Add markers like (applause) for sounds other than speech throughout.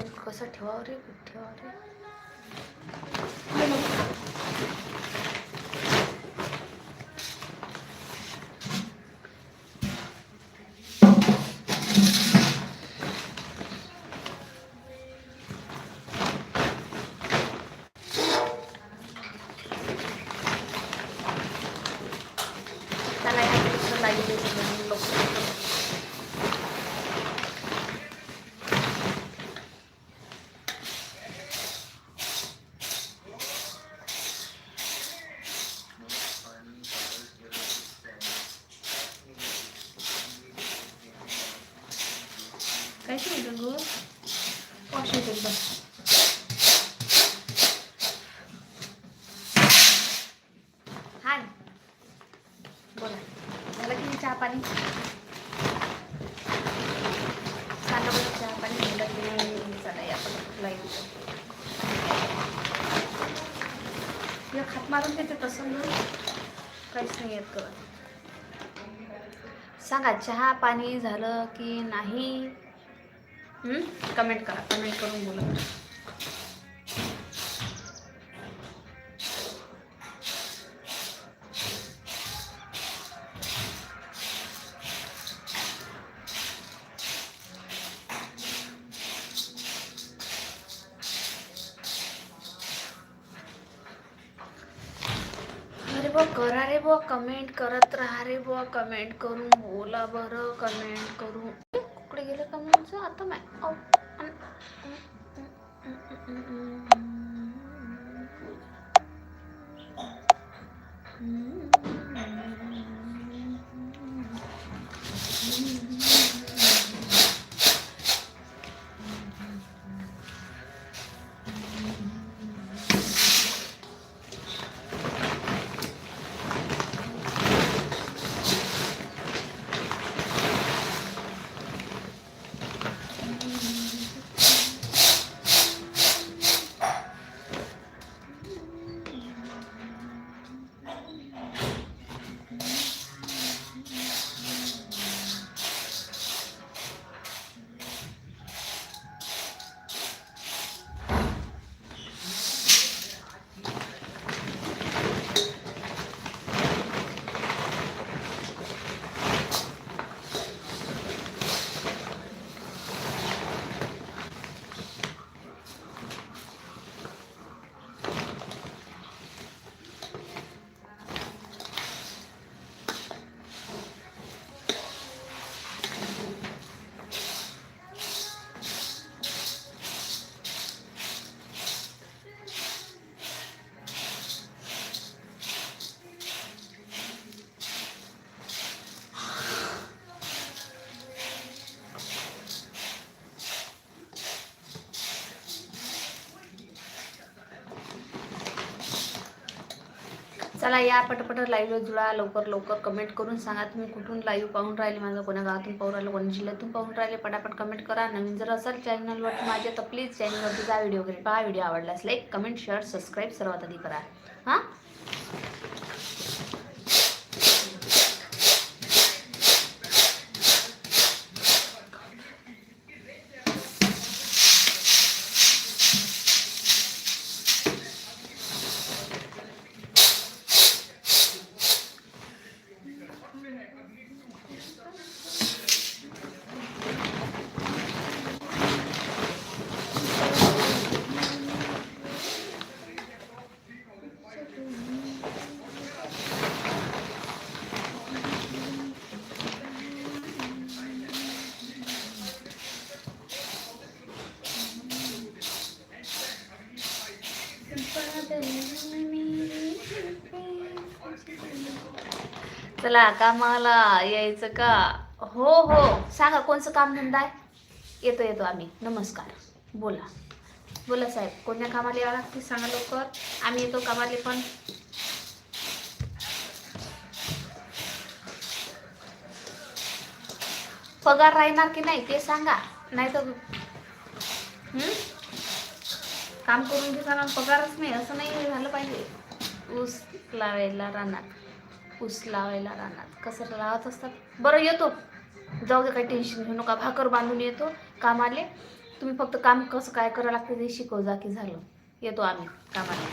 पण कसं ठेवावं रे कुठं ठेवावं रे त्याला या लाईव्ह लवकर काय केलं गो वॉश एकदम हाय बोला झालं की नाही चहा पाणी सांगा बरं चहा पाणी झालं की नाही चला या आपण लाईव्ह या खात मारून घेते तसं ना. काहीच नाही येत करत सांगा चहा पाणी झालं की नाही? कमेंट करा. कमेंट करून बोला. बुवा करा रे बुवा कमेंट करत राहा रे बुवा कमेंट करून बोला बरं कमेंट करून. कुकडे गेलं कमेंटचं आता माय चला या पटपट लाईव्ह जुळा. लवकर लवकर कमेंट करून सांगा. तुम्ही कुठून लाईव्ह पाहून राहिले? माझं कोणा गावातून पाहून राहिलं? कोणा जिल्ह्यातून पाहून राहिले? पटापट कमेंट करा. नवीन जर असाल चॅनलवरती माझ्या तर प्लीज चॅनलवरती जा व्हिडिओ वगैरे. पहा व्हिडिओ आवडला असला एक कमेंट शेअर सबस्क्राईब सर्वात आधी करा. हां? चला कामाला यायचं का? हो हो. सांगा कोणचं काम धंदा आहे? येतो येतो आम्ही. नमस्कार. बोला. बोला साहेब कोणत्या कामाला यावं लागते? सांगा लवकर. आम्ही येतो कामाले पण. पगार राहणार की नाही ते सांगा. नाही तर काम करून घेताना पगारच नाही असं नाही झालं पाहिजे. ऊस लावायला राहणार. ऊस लावायला रानात. कसं लावत असतात? बरं येतो. जाऊ दे काही टेन्शन घेऊ नका. भाकर बांधून येतो कामाले. तुम्ही फक्त काम कसं काय करावं लागतं ते शिकव जा की झालं. येतो आम्ही कामाला.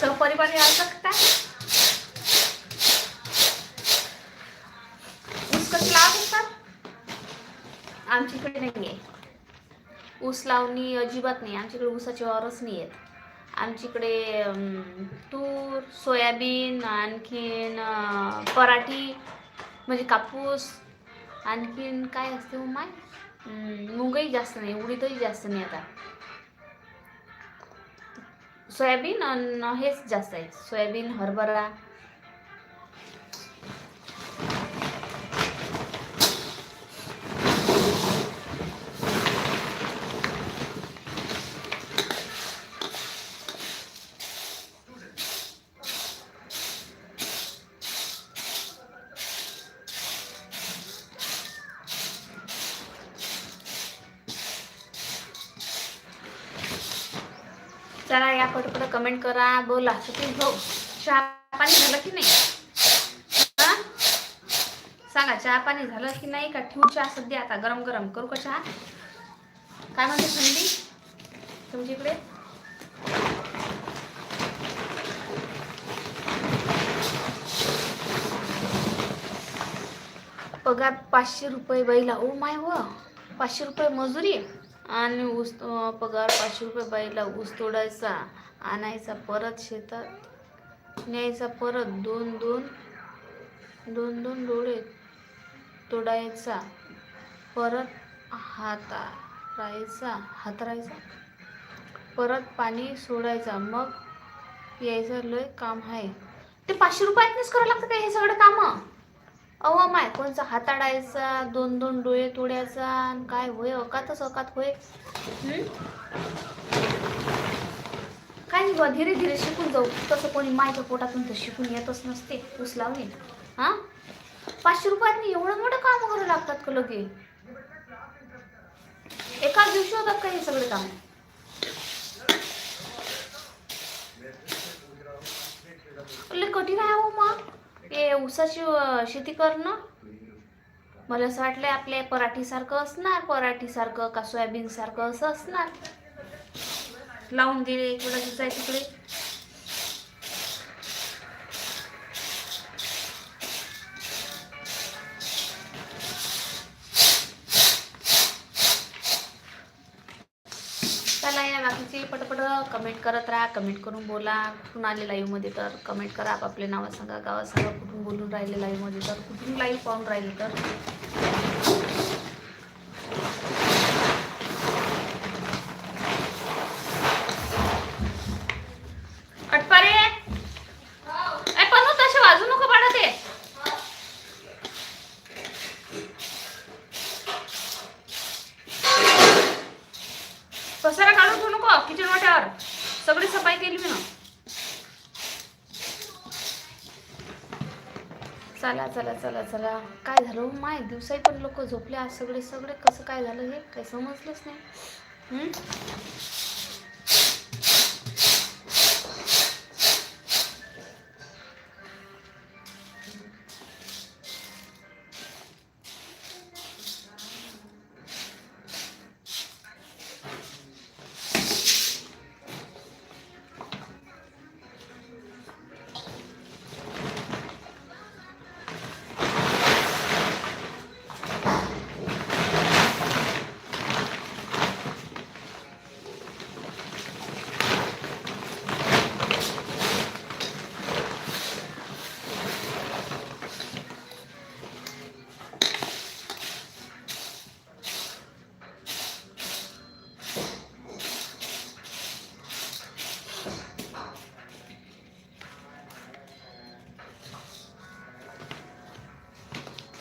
सहपरिवार यायचं का काय? ऊस कशी लावत असतात? आमच्याकडे नाही आहे. ऊस लावणी अजिबात नाही. आमच्याकडे ऊसाचे वावरच नाही आहेत. आमच्याकडे तूर सोयाबीन आणखीन पराठी म्हणजे कापूस आणखीन काय असते हो माय? मुगही जास्त नाही उडीदही जास्त नाही आता. सोयाबीन आणि हेच जास्त आहे सोयाबीन हरभरा चला या पटपट कमेंट करा बोला. सचिन भाऊ हो. चहा पाणी झालं की नाही? सांगा चहा पाणी झालं की नाही? का ठेवू चहा सध्या? आता गरम गरम करू का चहा? काय म्हणते थंडी तुमच्या इकडे? पगार पाचशे रुपये बैला. ओ माय व पाचशे रुपये मजुरी आणि ऊस पगार पाचशे रुपये बाईला ऊस तोडायचा आणायचा परत शेतात न्यायचा परत दोन दोन दोन दोन डोळे तोडायचा परत हातारायचा हातरायचा परत पाणी सोडायचा मग यायचं लय काम आहे ते पाचशे रुपयातच करावं लागतं का हे सगळं कामं? अहो माय कोणचा हाताडायचा दोन दोन डोळे तोड्याचा आणि काय होय अकातच अकात होय. काय नाही बुवा धीरे धीरे शिकून जाऊ. तसं कोणी माझ्या पोटातून तर शिकून येतच नसते. ऊस लावणे हा? पाचशे रुपयात एवढं मोठं काम करावं लागतात का लगे? एकाच दिवशी होतात का हे सगळे काम? कठीण आहे हो मग. ते ऊसाची शेती करणं मला असं वाटलं आपल्या पराठीसारखं असणार पराठीसारखं का सोयाबीन सारखं असं असणार. लावून दिले इकडं आहे तिकडे. कमेंट करत राहा कमेंट करून बोला. कुठून आले लाईव्हमध्ये तर कमेंट करा. आपापले नावं सांगा. गावात सांगा. कुठून बोलून राहिले लाईव्हमध्ये तर? कुठून लाईव्ह पाहून राहिले तर अटपारे ए पण तसे वाजू नको पाडा ते पसारा काढून ठेवू नको किचन वाट्यावर सगळी सफाई केली मी ना चला चला चला. काय झालं? माय दिवसाही पण लोक झोपले आज सगळे सगळे. कसं काय झालं हे? काही समजलंच नाही.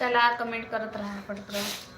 चला कमेंट करत राहा पडत राहा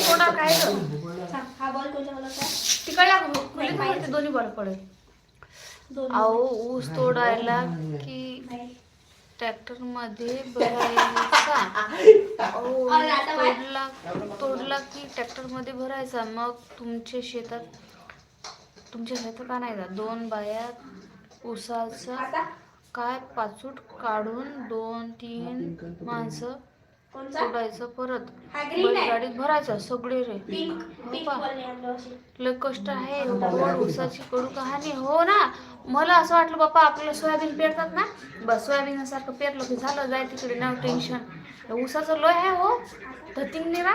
थोडा काय माहिती दोन्ही पडेल. अहो ऊस तोडायला की ट्रॅक्टरमध्ये (laughs) तोडला तोडला की ट्रॅक्टरमध्ये भरायचा? मग तुमच्या शेतात तुमच्या शेतात आणायचा दोन बाया ऊसाचा काय पाचूट काढून दोन तीन माणसं तोडायचं परत. बैलगाडीत भरायचं सगळे रे. हो लय कष्ट आहे. गोड ऊसाची कडू कहाणी. हो ना. मला असं वाटलं बाप्पा आपल्याला सोयाबीन पेरतात ना? बस सोयाबीन सारखं पेरलं की झालं जाय तिकडे न टेन्शन ऊसाचं लोय आहे हो. धतिंग निरा.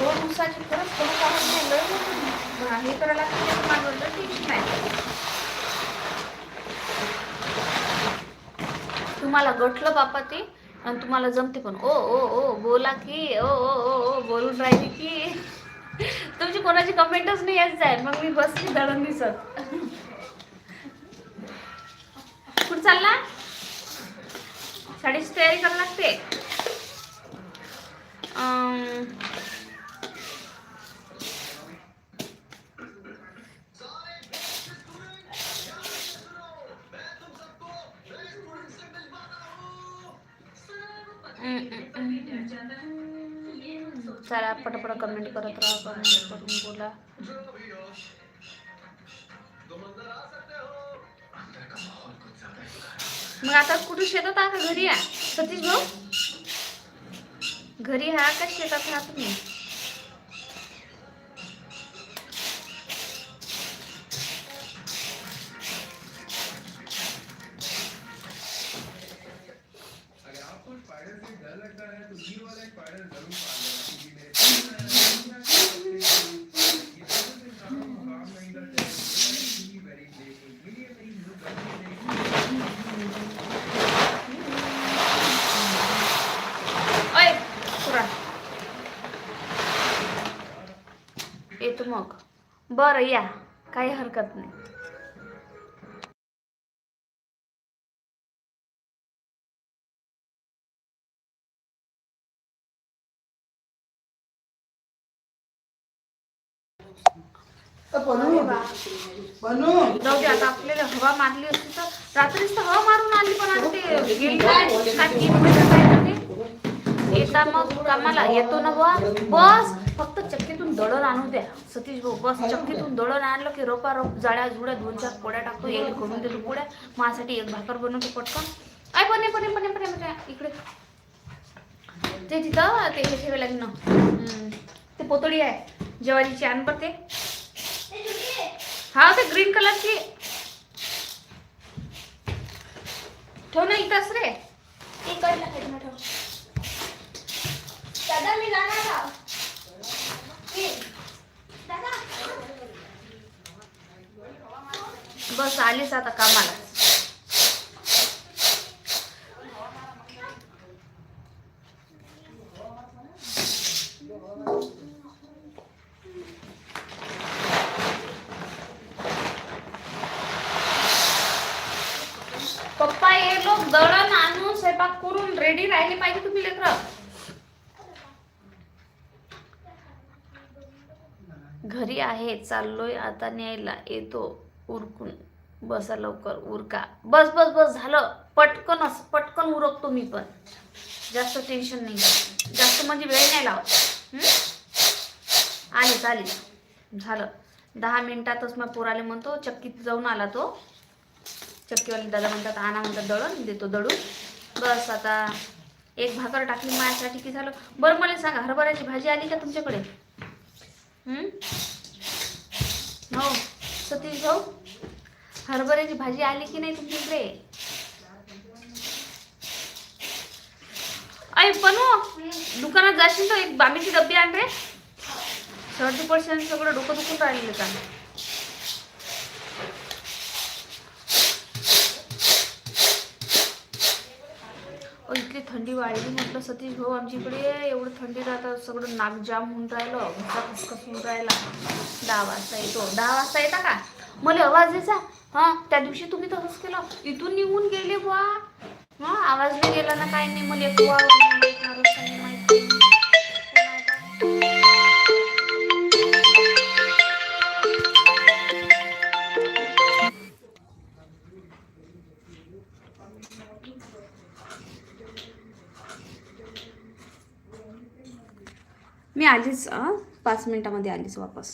गोड ऊसाची खरंच कडू कहाणी. हा, करायला टेन्शन आहे. तुम्हाला गटलं बापा ते आणि तुम्हाला जमते पण. ओ ओ ओ बोला की ओ ओ ओ ओ बोलून राहिली की. तुमची कोणाची कमेंटच नाही येत आहे मग मी बसली दळण दिसत. कुठं चालला? साडीची तयारी करावी लागते. चला पटापट कमेंट करत राहा कमेंट करून बोला. मग आता कुठे शेतात आहा का घरी आहे सतीश भाऊ? घरी हा का शेतात आहा तुम्ही येतो मग. बरं या. काही हरकत नाही. जाऊ दे आता आपल्याला हवा मारली असती तर रात्रीच तर हवा मारून आली पण आता ते गेली काय काय? येता मग कामाला. येतो ना बुवा. बस. फक्त चक्कीतून दळण आणू द्या. सतीश भाऊ बस. चक्कीतून दळण आणलं की रोपा रोप जाळ्या जुड्या दोन चार पोळ्या टाकतो. एक करून देतो पोळ्या माझ्यासाठी एक भाकर बनवतो पटकन. आय पणे पणे पणे पणे इकडे. ते तिथं ते हे ठेवायला लागेल. ना ते पोतळी आहे. ज्वारीची आण बरं ते हा ते ग्रीन कलरची ठेव ना इथंच रे. इकडला खेळणं ठेव. दादा मी जाणार बस आलीस आता कामाला. पप्पा लोक दळण आणून स्वयंपाक करून रेडी राहिले पाहिजे तुम्ही लेकर. घरी आहे चाललोय आता न्यायला येतो उरकून. बसा लवकर उरका. बस बस बस झालं. पटकनच पटकन उरकतो मी पण. जास्त टेन्शन नाही. जास्त म्हणजे वेळ नाही लावत. आले चालेल झालं. दहा मिनिटातच मग पोराले म्हणतो चक्कीत जाऊन आला तो. चक्कीवाले दादा म्हणतात आणा म्हणतात दळण देतो दळून. बस आता एक भाकर टाकली माझ्यासाठी की झालं. बरं मला सांगा हरभऱ्याची भाजी आली का तुमच्याकडे? हो? सतीश भाऊ हरभऱ्याची भाजी आली की नाही तुमच्या इकडे अय पण दुकानात जाशील तर एक बामीची डब्बी आण रे. सर्दी पडशील सगळं डोकं दुखून राहिलेलं का अहो, इतकी थंडी वाढली म्हटलं सतीश भाऊ आमच्या इकडे एवढं थंडी राहतं सगळं नाक जाम होऊन राहिलं घसा खुसखस होऊन राहिला. दहा वाजता येतो. दहा वाजता येता का? मला आवाज द्यायचा. हा त्या दिवशी तुम्ही तसंच केलं. इथून निघून गेले बुवा. हा आवाज नाही गेला ना काय नाही. मला एक आलीच पाच मिनिटामध्ये आलीच वापस.